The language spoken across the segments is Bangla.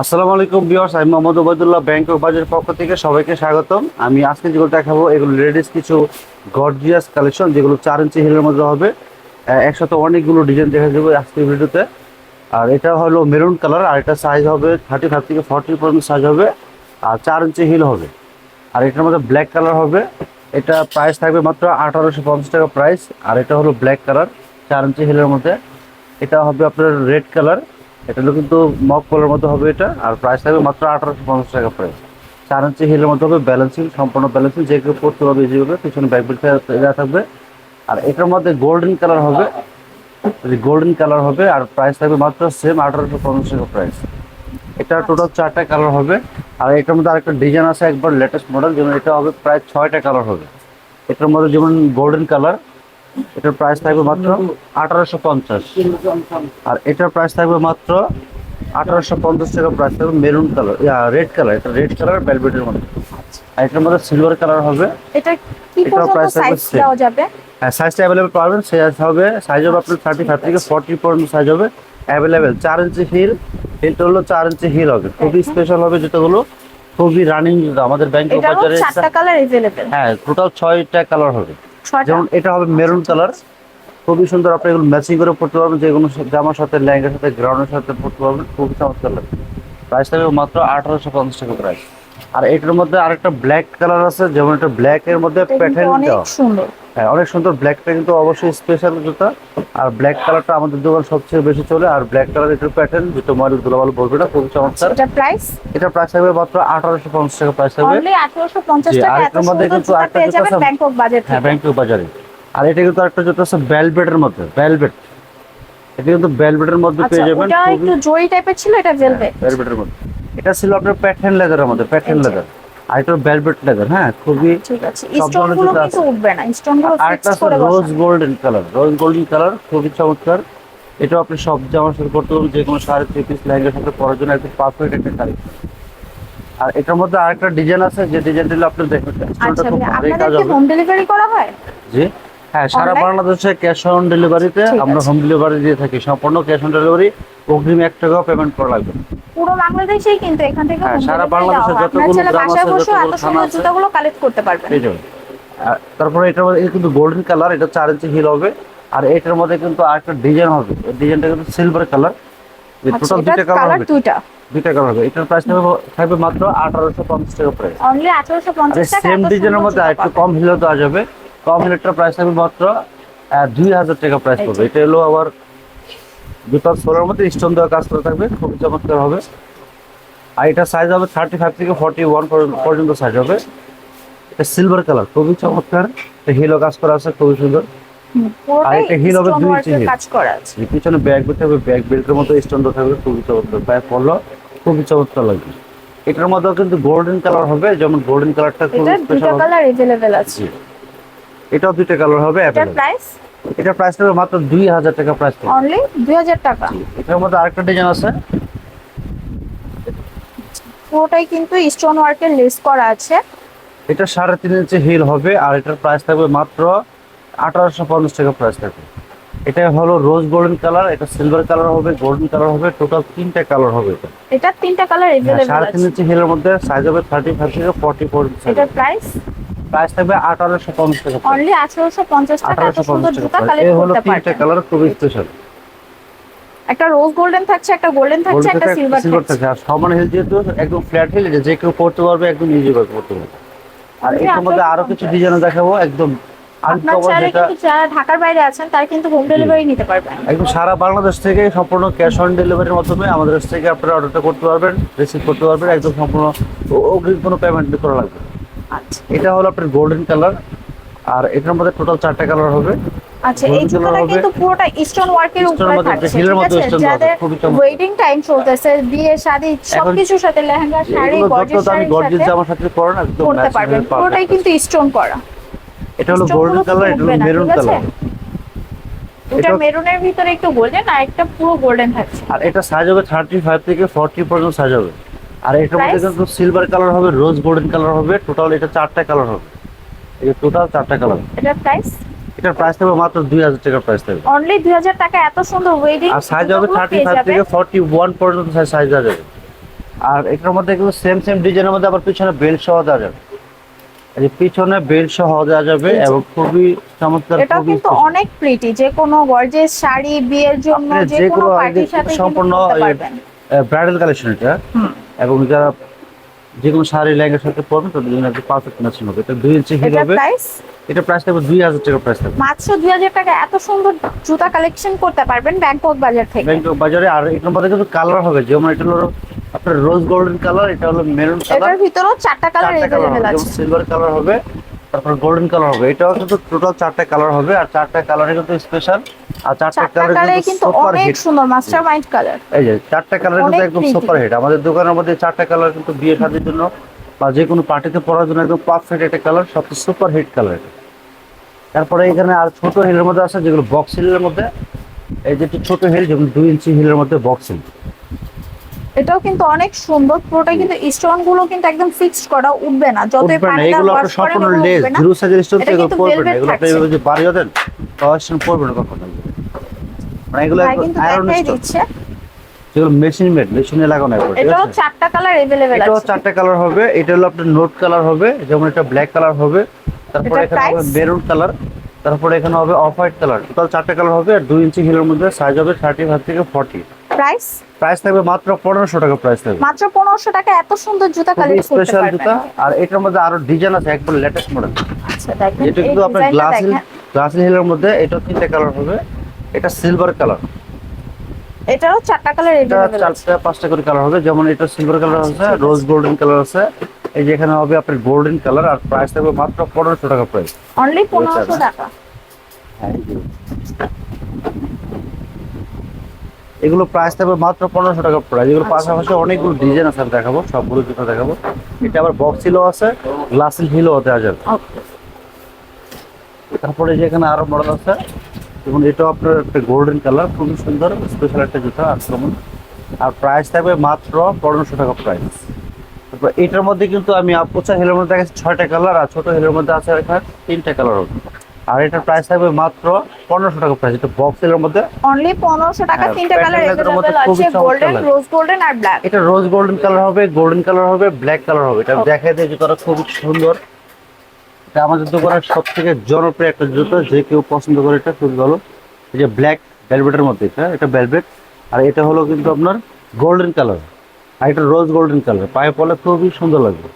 আসসালামু আলাইকুম ভিউয়ার্স, আমি মোহাম্মদ ওবায়দুল্লাহ ব্যাংক অফ বাজারের পক্ষ থেকে সবাইকে স্বাগতম। আমি আজকে যেগুলো দেখাবো, এগুলো লেডিস কিছু গর্জিয়াস কালেকশন যেগুলো চার ইঞ্চি হিলের মধ্যে হবে। একসাথে অনেকগুলো ডিজাইন দেখা যাবে আজকের ভিডিওতে। আর এটা হলো মেরুন কালার আর এটা সাইজ হবে থার্টি ফাইভ থেকে ফর্টি পর্যন্ত সাইজ হবে, আর চার ইঞ্চি হিল হবে। আর এটার মধ্যে ব্ল্যাক কালার হবে। এটা প্রাইস থাকবে মাত্র আঠারোশো পঞ্চাশ টাকা প্রাইস আর এটা হলো ব্ল্যাক কালার চার ইঞ্চি হিলের মধ্যে। এটা হবে আপনার রেড কালার এটা কিন্তু মক কলার মতো হবে এটা, আর প্রাইস থাকবে মাত্র আঠারোশো পঞ্চাশ টাকা প্রাইস চার ইঞ্চি হিলের মধ্যে হবে ব্যালেন্সিং সম্পূর্ণ ব্যালেন্সিং যে কেউ পড়তে পারবে যেভাবে পিছনে ব্যাক বিল দেওয়া থাকবে। আর এটার মধ্যে গোল্ডেন কালার হবে গোল্ডেন কালার হবে, আর প্রাইস থাকবে মাত্র সেম আঠারোশো পঞ্চাশ টাকা প্রাইস এটা টোটাল চারটা কালার হবে, আর এটার মধ্যে আরেকটা ডিজাইন আছে, একবার লেটেস্ট মডেল যেমন এটা হবে প্রায় ছয়টা কালার হবে। এটার মধ্যে যেমন গোল্ডেন কালার এটার প্রাইস থাকবে মাত্র আঠারোশো পঞ্চাশ। আর এটার প্রাইস থাকবে মাত্র আঠারোশো পঞ্চাশ টাকা প্রাইস থাকবে মেরুন কালার রেড কালার এটা রেড কালার ভেলভেটের মধ্যে। আর এটার মধ্যে সিলভার কালার হবে। এটা কি পর্যন্ত হ্যাঁ সাইজটা অ্যাভেলেবেল পাবেন সাইজ হবে সাইজ হবে আপনার থার্টি ফাইভ থেকে ফর্টি পর্যন্ত সাইজ হবে অ্যাভেলেবেল চার ইঞ্চি হিল হিলটা হলো চার ইঞ্চি হিল হবে। হ্যাঁ, খুবই হ্যাঁ। স্পেশাল হবে যেটা হলো খুবই রানিং আমাদের ব্যাংক বাজারে হ্যাঁ টোটাল ছয়টা কালার হবে। যেমন এটা হবে মেরুন কালার। খুবই সুন্দর আপনি এগুলো ম্যাচিং করে পড়তে পারবেন, যে কোনো জামার সাথে ল্যাঙ্গার সাথে গ্রাউন্ডের সাথে পড়তে পারবেন, খুবই চমৎকার লাগবে। প্রাইস থাকবে মাত্র আঠারোশো পঞ্চাশ টাকা প্রাইস আর এটার মধ্যে আরেকটা ব্ল্যাক কালার আছে যেমন এটা ব্ল্যাক এর মধ্যে প্যাটার্ন অনেক সুন্দর। হ্যাঁ অনেক সুন্দর ব্ল্যাকটা কিন্তু অবশ্যই স্পেশাল জুতা। আর ব্ল্যাক কালারটা আমাদের দোকান সবচেয়ে বেশি চলে আর ব্ল্যাক কালার এটার প্যাটার্ন যেটা মডেল দুলাভালো বলবে না খুবই চমৎকার। এটা প্রাইস এটা প্রাইস থাকবে মাত্র আঠারোশো পঞ্চাশ টাকা প্রাইস থাকবে। অনলি 1850 টাকা আর এত এটার মধ্যে সুন্দর কিন্তু আরেকটা জুতা আছে- ব্যাংকক বাজার হ্যাঁ ব্যাংকক বাজারে। আর এটা কিন্তু একটা জুতো আছে ভেলভেটের মধ্যে ভেলভেট এটা কিন্তু ভেলভেটের মধ্যে আচ্ছা পেয়ে যাবেন ওটা একটু জরি টাইপের ছিল এটা ভেলভেট ভেলভেটের মধ্যে। এটা ছিল আপনার প্যাটার্ন লেদারের মধ্যে প্যাটার্ন লেদার আর এটা ভেলভেট লেদার হ্যাঁ খুবই ঠিক আছে। স্টোনগুলো কিন্তু উঠবে না। স্টোনগুলো আর একটা ফিক্স করে rose golden colour rose golden colour খুবই চমৎকার। এটা আপনি সব জামার সাথে পড়তে পারবেন যে কোনো শাড়ি থ্রি পিস লেহেঙ্গার সাথে পরার জন্য একদম পারফেক্ট একটা শাড়ি। আর এটার মধ্যে আরেকটা ডিজাইন আছে যে ডিজাইনটা আপনি আচ্ছা কাজ আপনাদের কি হোম ডেলিভারি করা হয়? জি? হ্যাঁ সারা বাংলাদেশে ক্যাশ অন ডেলিভারিতে আমরা হোম ডেলিভারি দিয়ে থাকি। সম্পূর্ণ ক্যাশ অন ডেলিভারি অগ্রিম এক টাকাও পেমেন্ট করা লাগবে পুরো বাংলাদেশেই কিন্তু এখান থেকে হ্যাঁ, সারা বাংলাদেশে যতগুলো গ্রাম আছে, যতগুলো থানা আছে। জুতাগুলো কালেক্ট করতে পারবেন। তারপরে এটা কিন্তু গোল্ডেন কালার এটা চার ইঞ্চি হিল হবে। আর এটার মধ্যে কিন্তু আরেকটা ডিজাইন হবে। ডিজাইনটা কিন্তু সিলভার কালার টোটাল দুইটা কালার হবে। দুইটা? দুইটা কালার হবে। এটার প্রাইস থাকবে মাত্র আঠারোশো পঞ্চাশ টাকা প্রাইস অনলি আর 1850 টাকা সেম ডিজাইনের মধ্যে আরেকটু কম হিলেও দেওয়া যাবে। কম হিলেরটার প্রাইস থাকবে মাত্র দুই হাজার টাকা প্রাইস এই পড়বে যে। এটা হলো আবার জুতার সোলের মধ্যে স্টোন দেওয়া কাজ করা থাকবে খুবই চমৎকার হবে আর এটা সাইজ হবে থার্টি ফাইভ থেকে ফর্টি ওয়ান পর্যন্ত সাইজ হবে এটা সিলভার কালার খুবই চমৎকার হিলও কাজ করা আছে খুবই সুন্দর হুম, পুরোটাই একটা heel হবে stone দুই work ইঞ্চি এর heel। কাজ করা আছে যে পিছনে ব্যাগ বের থাকবে ব্যাগ বেল্টের মতো স্টোন দেওয়া থাকবে খুবই চমৎকার পায়ে পড়লো খুবই চমৎকার লাগবে এটার মধ্যেও কিন্তু গোল্ডেন কালার হবে যেমন গোল্ডেন কালারটা খুবই এটা দুইটা স্পেশাল কালার अवेलेबल আছে জি। এটাও দুইটা কালার হবে এটার available। প্রাইস এটার প্রাইস থাকবে মাত্র দুই হাজার টাকা প্রাইস থাকবে অনলি 2000 টাকা এটার মধ্যে আরেকটা ডিজাইন আছে পুরোটাই কিন্তু স্টোন ওয়ার্কের লেস করা আছে এটা সাড়ে তিন ইঞ্চি হিল হবে আর এটার প্রাইস থাকবে মাত্র আঠারোশো পঞ্চাশ টাকা প্রাইস থাকবে এটা হলো রোজ গোল্ডেন কালার এটা সিলভার কালার হবে গোল্ডেন কালার হবে টোটাল তিনটা কালার হবে এটা এটা তিনটা কালার হ্যাঁ, अवेलेबल সাড়ে তিন আছে ইঞ্চি হিলের মধ্যে সাইজ হবে থার্টি ফাইভ থেকে ফর্টি ফোর এটার প্রাইস প্রাইস থাকবে আঠারোশো পঞ্চাশ টাকা। অনলি 1850 টাকা এত আঠারোশো সুন্দর পঞ্চাশ জুতা কালেক্ট তিনটা কালার খুবই স্পেশাল একটা রোজ গোল্ডেন থাকছে একটা গোল্ডেন থাকছে একটা সিলভার থাকছে। আর সমান হিল যেহেতু একদম ফ্ল্যাট হিল যে কেউ পড়তে পারবে একদম ইজি ভাবে পড়তে পারবে। আর এটার মধ্যে আরও কিছু ডিজাইন দেখাবো একদম আপনার কিন্তু যারা ঢাকার বাইরে আছেন তারা কিন্তু হোম। ডেলিভারি নিতে পারবেন। একদম সারা বাংলাদেশ থেকে সম্পূর্ণ ক্যাশ অন ডেলিভারির মাধ্যমে আমাদের কাছ থেকে আপনারা অর্ডারটা করতে পারবেন রিসিভ করতে পারবেন একদম সম্পূর্ণ ও- অগ্রিম কোনো পেমেন্ট করা লাগবে না। আচ্ছা। এটা হলো আপনার গোল্ডেন কালার আর এটার মধ্যে টোটাল চারটা কালার হবে। আচ্ছা এই জুতোটা কিন্তু পুরোটা স্টোন ওয়ার্কের উপরে থাকছে ঠিক আছে? stone দেওয়া আছে, যাদের ওয়েডিং টাইম চলতেছে বিয়ে শাদী সবকিছুর সাথে লেহেঙ্গা শাড়ি এগুলো গর্জিয়াস দামি গর্জিয়াস জামার সাথে পরেন একদম পড়তে পারবেন। পুরোটাই কিন্তু স্টোন করা। এটা হলো গোল্ডেন কালার এটা মেরুন কালার এটা মেরুনের ভিতরে একটু গোল্ডেন আর একটা পুরো গোল্ডেন থাকছে। আর এটা সাইজ হবে থেকে ফর্টি পর্যন্ত সাইজ হবে। আর এটার মধ্যে কিন্তু সিলভার কালার হবে রোজ গোল্ডেন কালার হবে টোটাল এটা চারটা কালার হবে। এই টোটাল চারটা কালার এটার প্রাইস এটার প্রাইস থাকবে মাত্র দুই হাজার টাকার প্রাইস থাকবে। অনলি 2000 টাকা এত সুন্দর ওয়েডিং আর সাইজ হবে থার্টি ফাইভ থেকে ফর্টি ওয়ান পর্যন্ত সাইজ দেওয়া যাবে। আর এটার মধ্যে এগুলো সেম সেম ডিজাইনের মধ্যে আবার পিছনে বেল্ট সহ দেওয়া যাবে। এই পিছনে বেল্ট সহ দেওয়া যাবে এবং খুবই চমৎকার খুবই কিন্তু অনেক প্রিটি যে কোনো গর্জেস শাড়ি বিয়ের জন্য যে যে কোনো পার্টির সাথে সম্পূর্ণ ব্রাইডাল কালেকশন এটা। হুম। এবং যারা যে কোনো শাড়ি লেহেঙ্গার সাথে পরবেন তাদের জন্য একটু পারফেক্ট ম্যাচিং হবে। এটা দুই ইঞ্চি হিল হবে। প্রাইস এটা প্রাইস থাকবে দুই হাজার টাকা প্রাইস থাকবে। মাত্র দুই হাজার টাকা। এত সুন্দর জুতা কালেকশন করতে পারবেন ব্যাংকক বাজার থেকে। ব্যাংকক বাজারে। আর এটার মধ্যে কিন্তু কালার হবে। যেমন এটা হলো আপনার রোজ গোল্ডেন কালার এটা হলো মেরুন কালার এটার ভিতরেও চারটা কালার যেমন আছে। সিলভার কালার হবে তারপর গোল্ডেন কালার হবে। এটাও কিন্তু টোটাল চারটা কালার হবে। আর চারটা কালারে কিন্তু স্পেশাল আর চারটা চারটা কালার কালার কিন্তু কিন্তু অনেক সুন্দর মাস্টার কালার এই যে চারটা কালার কিন্তু একদম সুপার হিট আমাদের দোকানের মধ্যে চারটা কালার কিন্তু বিয়ে শাদির জন্য বা যে কোনো পার্টিতে পরার জন্য একদম পারফেক্ট একটা কালার সবচেয়ে সুপার হিট কালার তারপরে এখানে আর ছোট হিলের মধ্যে আছে যেগুলো বক্স হিলের মধ্যে। এই যে একটু ছোট হিল যেমন দুই ইঞ্চি হিলের মধ্যে বক্স হিল এটাও কিন্তু অনেক সুন্দর পুরোটা কিন্তু স্টোনগুলো কিন্তু একদম ফিক্সড করা উঠবে না। যতই পানি এগুলো আপনার সম্পূর্ণ লেস জিরো সাইজের স্টোন কিন্তু পড়বে না এগুলো আপনি থাকছে। এভাবে যে বাড়িয়ে দেন কালেকশন পড়বে না কখনো। মানে এগুলো আয়রন স্টোন যেগুলো মেশিন মেড মেশিনে লাগানো ঠিক এটাও চারটা কালার এটাও আছে। চারটা কালার হবে এটা হলো আপনার নোট কালার হবে যেমন এটা ব্ল্যাক কালার হবে তারপরে এখানে হবে মেরুন কালার তারপরে এখানে হবে অফ হোয়াইট কালার টোটাল চারটা কালার হবে আর দুই ইঞ্চি হিলের মধ্যে সাইজ হবে থার্টি ফাইভ থেকে ফর্টি প্রাইস প্রাইস থাকবে মাত্র পনেরোশো টাকা প্রাইস থাকবে। মাত্র পনেরোশো টাকা এত সুন্দর জুতা কালেক্ট করতে স্পেশাল জুতা আর এটার মধ্যে আরও ডিজাইন আছে একবার লেটেস্ট মডেল আচ্ছা দেখেন যেটা কিন্তু আপনার গ্লাস হিল গ্লাস হিলের মধ্যে এটা তিনটা কালার হবে। এটা সিলভার কালার এটারও চারটা কালার এটা আছে। চারটা পাঁচটা করে কালার হবে। যেমন এটা সিলভার কালার আছে রোজ গোল্ডেন কালার আছে। এই যে এখানে হবে আপনার গোল্ডেন কালার আর প্রাইস থাকবে মাত্র পনেরোশো টাকা প্রাইস অনলি পনেরোশো? টাকা। এগুলো প্রাইস থাকবে মাত্র পনেরোশো টাকা প্রাইস এগুলো আচ্ছা। পাশাপাশি অনেকগুলো ডিজাইন আছে আমি দেখাবো সবগুলো জুতো দেখাবো। এটা আবার বক্স হিলও আছে গ্লাস হিলও দেওয়া যাবে তারপরে যে এখানে আরও মডেল আছে এবং এটাও আপনার একটা গোল্ডেন কালার খুবই সুন্দর স্পেশাল একটা জুতা আক্রমণ। আর প্রাইস থাকবে মাত্র পনেরোশো টাকা প্রাইস তারপর এটার মধ্যে কিন্তু আমি পোচা হেলের মধ্যে দেখাচ্ছি ছয়টা কালার আর ছোট হেলের মধ্যে আছে এখানে তিনটা কালার আর এটার প্রাইস থাকবে মাত্র পনেরোশো টাকা প্রাইস এটা বক্স হিলের মধ্যে। অনলি পনেরোশো টাকা হ্যাঁ, তিনটা কালার মধ্যে খুবই আছে গোল্ডেন রোজ গোল্ডেন আর ব্ল্যাক এটা রোজ গোল্ডেন কালার হবে গোল্ডেন কালার হবে ব্ল্যাক কালার হবে এটা. দেখাই দিয়ে জুতোটা খুবই সুন্দর। এটা আমাদের দোকানের সব থেকে জনপ্রিয় একটা জুতো যে কেউ পছন্দ করে এটা খুবই ভালো। এই যে ব্ল্যাক ভেলভেটের মধ্যে এটা এটা ভেলভেট আর এটা হলো কিন্তু আপনার গোল্ডেন কালার আর এটা রোজ গোল্ডেন কালার পায়ে পলে খুবই সুন্দর লাগবে।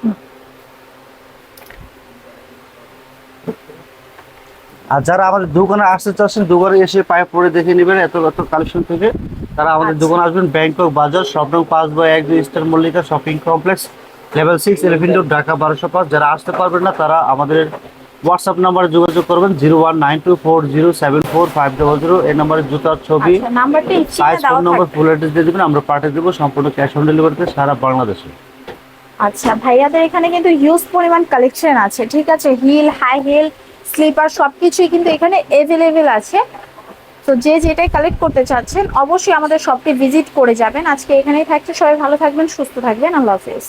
আর যারা আমাদের দোকানে আসতে চাচ্ছেন দোকানে এসে পায়ে পরে দেখে নেবেন এত এত কালেকশন থেকে। তারা আমাদের আচ্ছা। দোকানে আসবেন ব্যাংকক বাজার স্বপ্ন পাঁচ বাই এক দুই star Mallika shopping complex. Level six eleven road Dhaka বারোশো পাঁচ। যারা আসতে পারবেন না তারা আমাদের হোয়াটসঅ্যাপ নাম্বারে যোগাযোগ করবেন zero one nine two four zero seven four five double zero এই নাম্বারে জুতার ছবি size phone number full address দিয়ে দেবেন আমরা পাঠিয়ে দেবো সম্পূর্ণ ক্যাশ অন ডেলিভারিতে সারা বাংলাদেশে। আচ্ছা ভাইয়াদের এখানে কিন্তু হিউজ পরিমাণ কালেকশন আছে ঠিক আছে? হিল হাই হিল স্লিপার সবকিছুই কিন্তু এখানে এভেলেবেল আছে। তো যে যেটাই কালেক্ট করতে চাচ্ছেন অবশ্যই আমাদের শপটি ভিজিট করে যাবেন। আজকে এখানেই থাকছে সবাই ভালো থাকবেন সুস্থ থাকবেন আল্লাহ হাফেজ।